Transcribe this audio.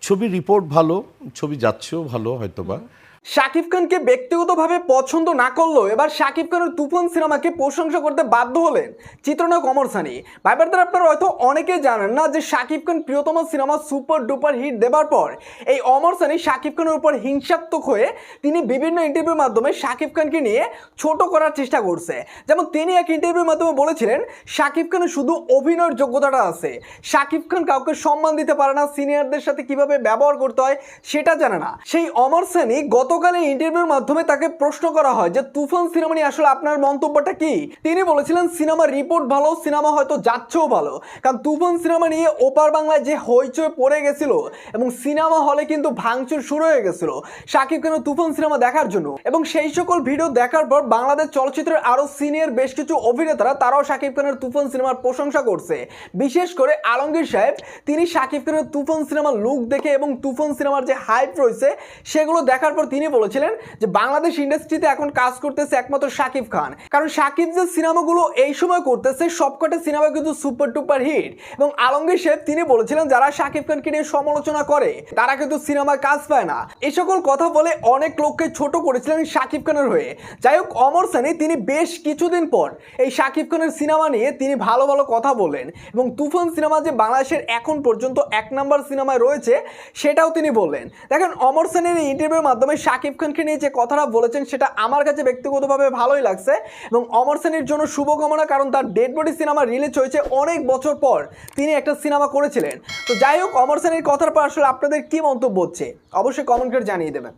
ছবির রিপোর্ট ভালো ছবি যাচ্ছেও ভালো হয়তোবা। শাকিব খানকে ব্যক্তিগতভাবে পছন্দ না করলেও এবার শাকিব খানের তুফান সিনেমাকে প্রশংসা করতে বাধ্য হলেন চিত্রনায়ক অমর সানি। ব্যাপারটা আপনারা হয়তো অনেকেই জানেন না যে শাকিব খান প্রিয়তম সিনেমা সুপার ডুপার হিট দেবার পর এই অমর সানি শাকিব খানের উপর হিংসাত্মক হয়ে তিনি বিভিন্ন ইন্টারভিউর মাধ্যমে শাকিব খানকে নিয়ে ছোট করার চেষ্টা করছে। যেমন তিনি এক ইন্টারভিউর মাধ্যমে বলেছিলেন, শাকিব খানের শুধু অভিনয়ের যোগ্যতাটা আছে। শাকিব খান কাউকে সম্মান দিতে পারে না সিনিয়রদের সাথে কীভাবে ব্যবহার করতে হয় সেটা জানে না। সেই অমর সানি গতকাল ইন্টারভিউর মাধ্যমে তাকে প্রশ্ন করা হয় যে, তুফান সিনেমা নিয়ে আসলে আপনার মন্তব্যটা কি? তিনি বলেছিলেন, সিনেমার রিপোর্ট ভালো, সিনেমা হয়তো যাচ্ছেও ভালো। কারণ তুফান সিনেমা নিয়ে ওপার বাংলায় যে হইচই পড়ে গেছিল এবং সিনেমা হলে কিন্তু ভাঙচুর শুরু হয়ে গেছিল। শাকিব খানের তুফান সিনেমা দেখার জন্য? এবং সেই সকল ভিডিও দেখার পর বাংলাদেশ চলচ্চিত্রের আরও সিনিয়র বেশ কিছু অভিনেতারা, তারাও শাকিব খানের তুফান সিনেমার প্রশংসা করছে। বিশেষ করে আলমগীর সাহেব, তিনি শাকিব খানের তুফান সিনেমার লুক দেখে এবং তুফান সিনেমার যে হাইপ রয়েছে, সেগুলো দেখার পর তিনি বলেছিলেন যে বাংলাদেশ ইন্ডাস্ট্রিতে এখন কাজ করতেছে একমাত্র শাকিব খান। কারণ শাকিব যে সিনেমাগুলো এই সময় করতেছে, সবকটা সিনেমা কিন্তু সুপার টুপার হিট এবং আলমগীর সাহেব তিনি বলেছিলেন, যারা শাকিব খানকে নিয়ে সমালোচনা করে, তারা কিন্তু সিনেমায় কাজ পায় না। এই সকল কথা বলে অনেক লোককে ছোট করেছিলেন শাকিব খানের হয়ে। যাই হোক, অমর সানি তিনি বেশ কিছুদিন পর এই শাকিব খানের সিনেমা নিয়ে তিনি ভালো ভালো কথা বলেন। এবং তুফান সিনেমা যে বাংলাদেশের এখন পর্যন্ত এক নম্বর সিনেমায় রয়েছে, সেটাও তিনি বললেন। দেখেন, অমর সানের এই ইন্টারভিউর মাধ্যমে শাকিব খানকে নিয়ে যে কথাটা বলেছেন, সেটা আমার কাছে ব্যক্তিগতভাবে ভালোই লাগছে এবং অমর সেনের জন্য শুভকামনা, কারণ তার ডেড বডি সিনেমা রিলিজ হয়েছে অনেক বছর পর তিনি একটা সিনেমা করেছিলেন। তো যাই হোক, অমর সেনের কথার পর আসলে আপনাদের কী মন্তব্য হচ্ছে? অবশ্যই কমেন্ট করে জানিয়ে দেবেন।